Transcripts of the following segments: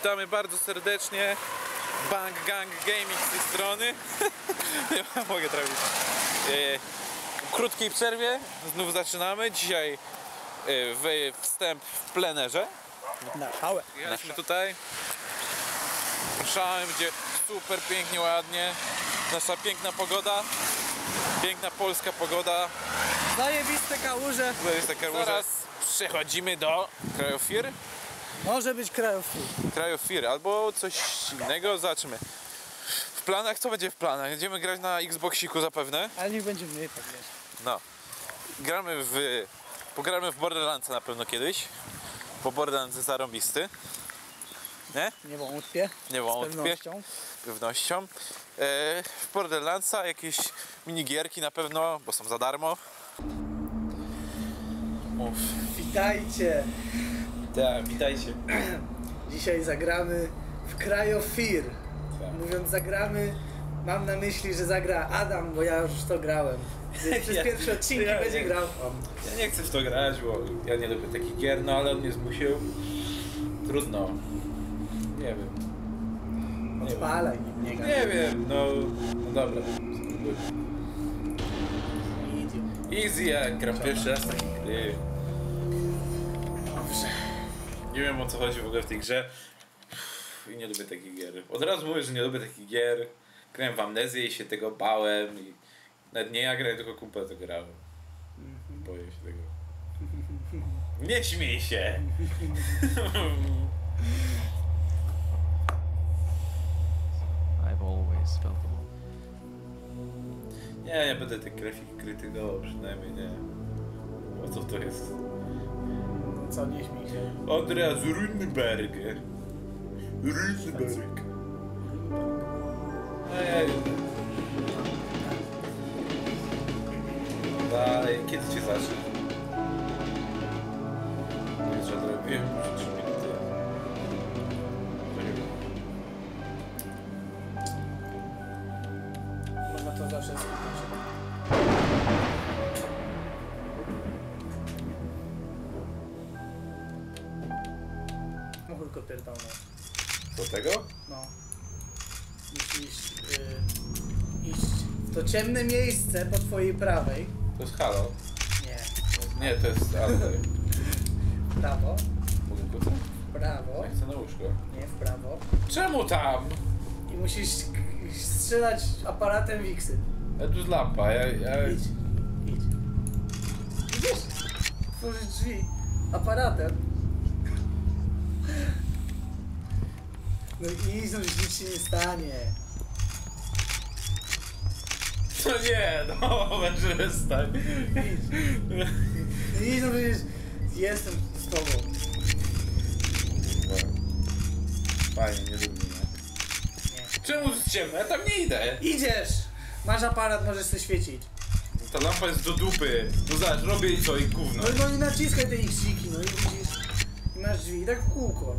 Witamy bardzo serdecznie. Bang Gang Gaming z tej strony. Nie mogę trafić. E, w krótkiej przerwie znów zaczynamy. Dzisiaj e, wstęp w plenerze. Na hałę. Jesteśmy tutaj. Ruszałem, gdzie super pięknie, ładnie. Nasza piękna pogoda. Piękna polska pogoda. Zajebiste kałuże. Jest taka Zaraz przechodzimy do Krajofir. Może być krajów. Krajofir albo coś innego. Zobaczymy. W planach, co będzie w planach? Będziemy grać na Xboxiku zapewne. Ale niech będzie mniej tak wiesz. No. Gramy w... Pogramy w Borderlandsa na pewno kiedyś. Bo Borderlands jest zarąbisty. Nie? Nie wątpię. Nie Z wątpię. pewnością. pewnością. E, w Borderlandsa jakieś minigierki na pewno, bo są za darmo. Mów. Witajcie. Tak, witajcie. Dzisiaj zagramy w Krajofir. Tak. Mówiąc zagramy, mam na myśli, że zagra Adam, bo ja już w to grałem. Przez Ja- pierwsze odcinki ja będzie grał. Ja nie chcę w to grać, bo ja nie lubię takich gier, no ale on mnie zmusił. Trudno. Nie wiem. Nie. Odpalaj, nie, nie. Nie wiem, no, no dobra. Easy, ja gram pierwszy raz takie gry. Nie wiem o co chodzi w ogóle w tej grze. I nie lubię takich gier. Od razu mówię, że nie lubię takich gier. Grałem w amnezję i się tego bałem. I nawet nie ja grałem, tylko kumpel to grałem. Boję się tego. Nie śmiej się! I've always felt. Nie, nie będę tej grafiki krytykował, przynajmniej nie. O co to jest? Co, nie śmiej się. Andreas Rundberg. Rundberg. Ej. Dalej, kiedy No tylko pierdolę. Do tego? No. Musisz y, iść w to ciemne miejsce po twojej prawej. To jest halo. Nie. Nie, to jest. W prawo. Mogę kucać? W prawo. Ja chcę na łóżko. Nie, w prawo. Czemu tam? I musisz strzelać aparatem Wixy. Ja tu jest lampa, ja... ja... Idź. Idź. Idziesz? Tworzyć drzwi aparatem. No i idź, no nic się nie stanie. No nie, no, przestań. No idź, no przecież jestem z tobą. Fajnie, nie lubię mnie. Nie. Czemu jest ciemno? Ja tam nie idę. Idziesz! Masz aparat, możesz sobie świecić. Ta lampa jest do dupy. No zobacz, robię i co, i gówno. No, no i naciskaj te x-ciki, no i widzisz. I masz drzwi, i tak w kółko.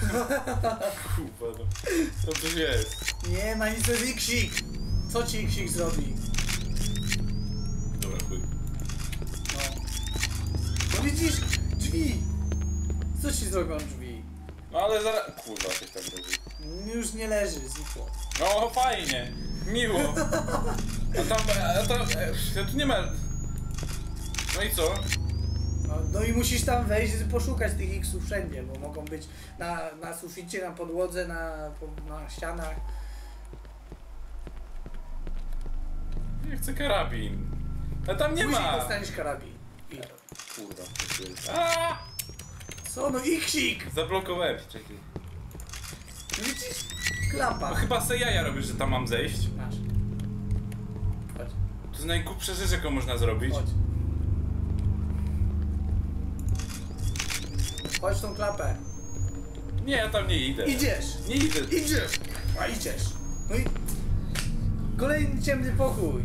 Kurwa, no. Co tu jest? Nie ma nic, to jest x-cik. Co ci x-cik zrobi? Dobra, chuj. No. No widzisz, drzwi. Co ci zrobią drzwi? No ale zaraz... Kurwa, coś tam robi. Już nie leży, znikło. No, fajnie. Miło. A tam... A tam... e, Tu nie ma... No i co? No, no i musisz tam wejść i poszukać tych x-ów wszędzie, bo mogą być na, na suficie, na podłodze, na, na ścianach. Nie chcę karabin. A tam nie Później ma. dostaniesz karabin. I... Kurwa, co tu jest? Aaa! Co no x-cik? Zablokowałem się, czekaj. Widzisz? No Klapa. chyba se jaja robisz, że tam mam zejść. Masz. Chodź, To jest najgłupsza rzecz, jaką można zrobić. chodź. Chodź w tą klapę. Nie, ja tam nie idę. Idziesz! Nie idę. Idziesz! A idziesz! No i... Kolejny ciemny pokój.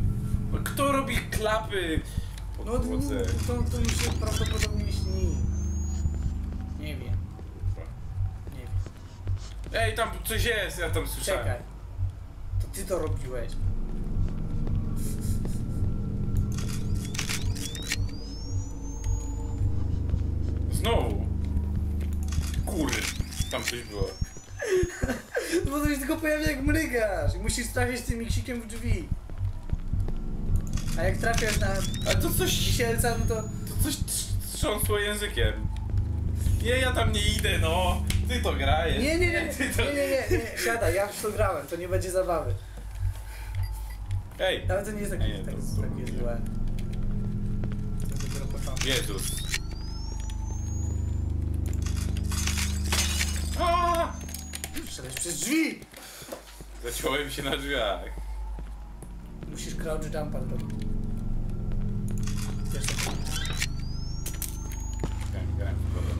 No, Kto robi klapy? Po No podłodze. to, to mi się prawdopodobnie śni. Nie wiem, nie wiem. Ej, tam coś jest, ja tam słyszałem. Czekaj. To ty to robiłeś. Znowu. Tam coś było. Bo to się tylko pojawia jak mrygasz i musisz trafiać tym miksikiem w drzwi. A jak trafiasz na Ale to coś... wisielca, no to... To coś trz- trząsło językiem. Nie, ja tam nie idę, no. Ty to grajesz. Nie, nie, nie, nie, to... nie, nie, nie, siadaj, ja już to grałem, to nie będzie zabawy. Ej, Nawet to nie jest takie, Nie, nie, tak, to- takie złe. To jest dopiero początek. Jezus. Wszedłeś przez drzwi! Zaciąłem się na drzwiach. Musisz crouch jumpa zrobić. Wiesz co? Grałem, grałem w koda.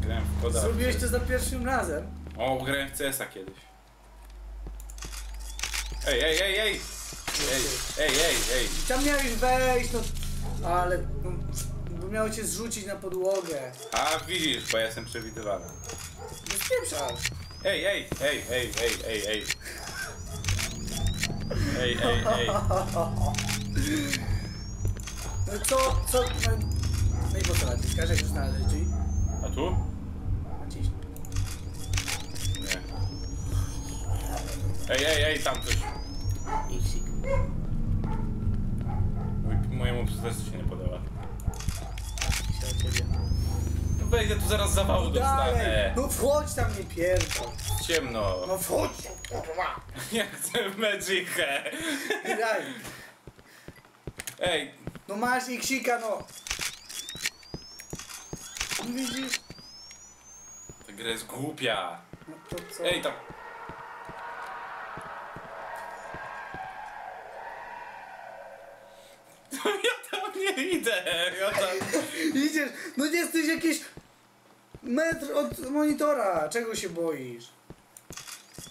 Grałem w koda. Zrobiłeś to za pierwszym razem. O, grałem w CS-a kiedyś. Ej, ej, ej, ej! Ej, ej, ej, ej! I tam miałeś wejść, no... Ale... No, bo miało cię zrzucić na podłogę. A widzisz, bo ja jestem przewidywalny. Nie spieprzasz. Ej, ej, ej, ej, ej, ej, ej. Ej, ej, ej. No co, co... No, no i po co naciskasz, jak już znaleźć drzwi? A tu? Naciśnij. Nie. Ej, ej, ej, tam coś. Iksik. Mojemu psu też się nie podoba. się o ciebie. No wejdę tu zaraz zawału Dalej! dostanę. No wchodź tam, nie pierdol. Ciemno. No wchodź, kurwa. Ja chcę Magicę. Graj. Ej, No masz iksika, no. No Widzisz? ta gra jest głupia. No to co? Ej, tam. No ja tam nie idę. Ja tam... Idziesz, no nie jesteś jakiś metr od monitora. Czego się boisz?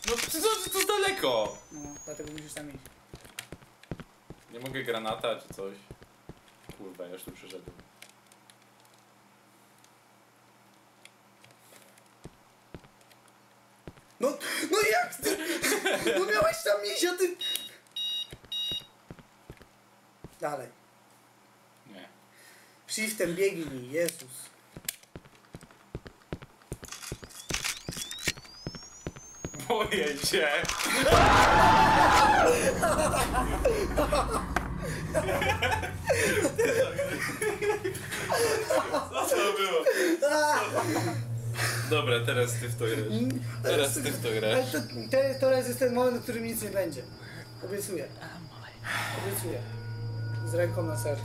No to, to, to daleko. No, dlatego musisz tam iść. Nie mogę granata czy coś. Kurwa, ja już tu przyszedłem. No, no jak ty? No miałeś tam iść, a ty... Dalej. Nie. Shiftem biegnij, Jezus. Boję się. Co to było? Dobra, teraz ty w to grasz. Teraz ty w to Ale grasz. to, to, teraz jest ten moment, w którym nic nie będzie. Obiecuję. Obiecuję. Z ręką na sercu.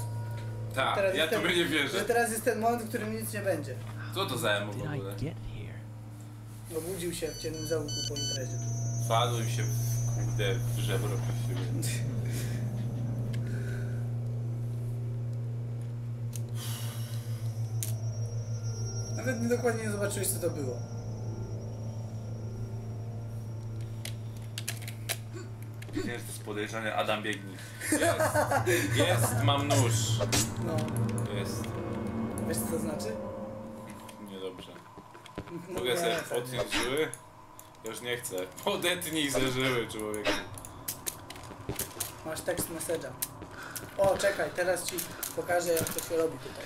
Tak, Teraz ja jest ten- tobie nie Że wierzę. teraz jest ten moment, w którym nic nie będzie. Co to za emo w ogóle? get? Obudził się w ciemnym zaułku po imprezie. Wpadłem się w kurde w żebro właściwie. Nawet nie dokładnie nie zobaczyłeś, co to było. Wiedziałem, że to jest podejrzany Adam biegnie. Jest, jest, mam nóż. No. Jest. Wiesz, co to znaczy? Mogę sobie odciąć żyły? Ja Już nie chcę. Odetnij ze żyły, człowieku. Masz tekst message'a. O, czekaj, teraz ci pokażę, jak to się robi tutaj.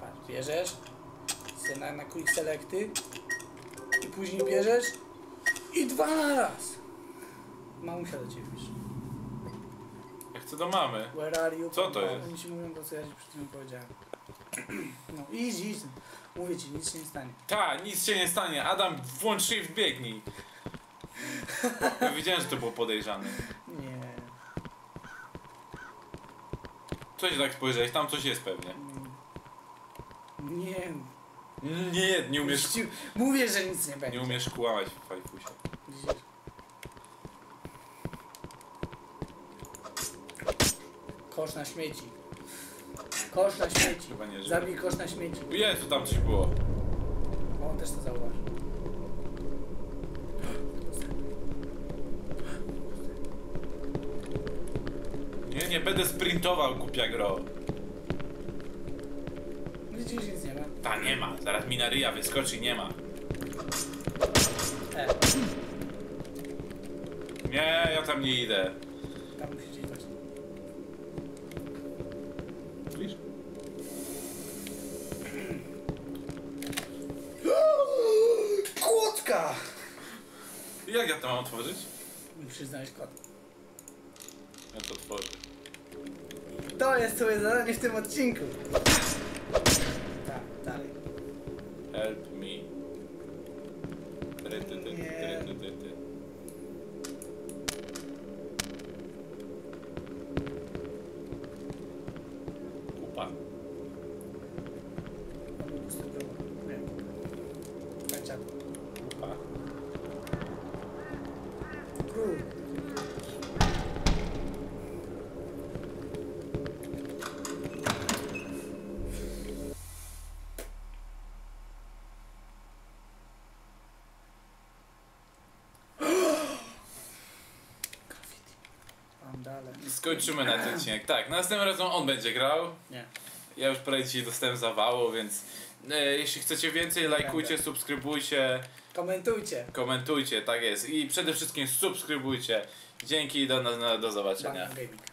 Patrz, bierzesz, na, na quick selecty i później bierzesz i dwa na raz. Mamusia do ciebie pisze. Ja chcę do mamy. Where are you? Co to jest? Oni ci mówią to, co ja ci przed chwilą powiedziałem. No, idź, idź. Mówię ci, nic się nie stanie. Ta, nic się nie stanie. Adam, włącz shift, biegnij. Ja wiedziałem, że to było podejrzane. Nie. Co się tak spojrzałeś? Tam coś jest pewnie. Nie. Nie, nie umiesz, Ci- Mówię, że nic nie będzie. nie umiesz kłamać w fajfusie. Kosz na śmieci. Kosz na śmieci. Chyba nie żyje. Zabij kosz na śmieci. Jezu, tam coś było. O, on też to zauważy. Nie, nie będę sprintował, głupia gro. Widzisz, nic nie ma. Ta, nie ma. Zaraz mi na ryja wyskoczy, nie ma. E, Nie, ja tam nie idę. Jak ja to mam otworzyć? Musisz znaleźć kod. Ja to otworzę. To jest twoje zadanie w tym odcinku. Tak, dalej. Help me. Ty, ty, ty, Nie. ty, ty, ty, ty. Kupa. Nie. Kanciap. Skończymy na ten odcinek. Tak, następnym razem on będzie grał. Nie. Ja już prawie dzisiaj dostałem zawału, więc e, jeśli chcecie więcej, lajkujcie, subskrybujcie, Komentujcie. komentujcie, tak jest. I przede wszystkim subskrybujcie. Dzięki, do, do, do zobaczenia. Gaming.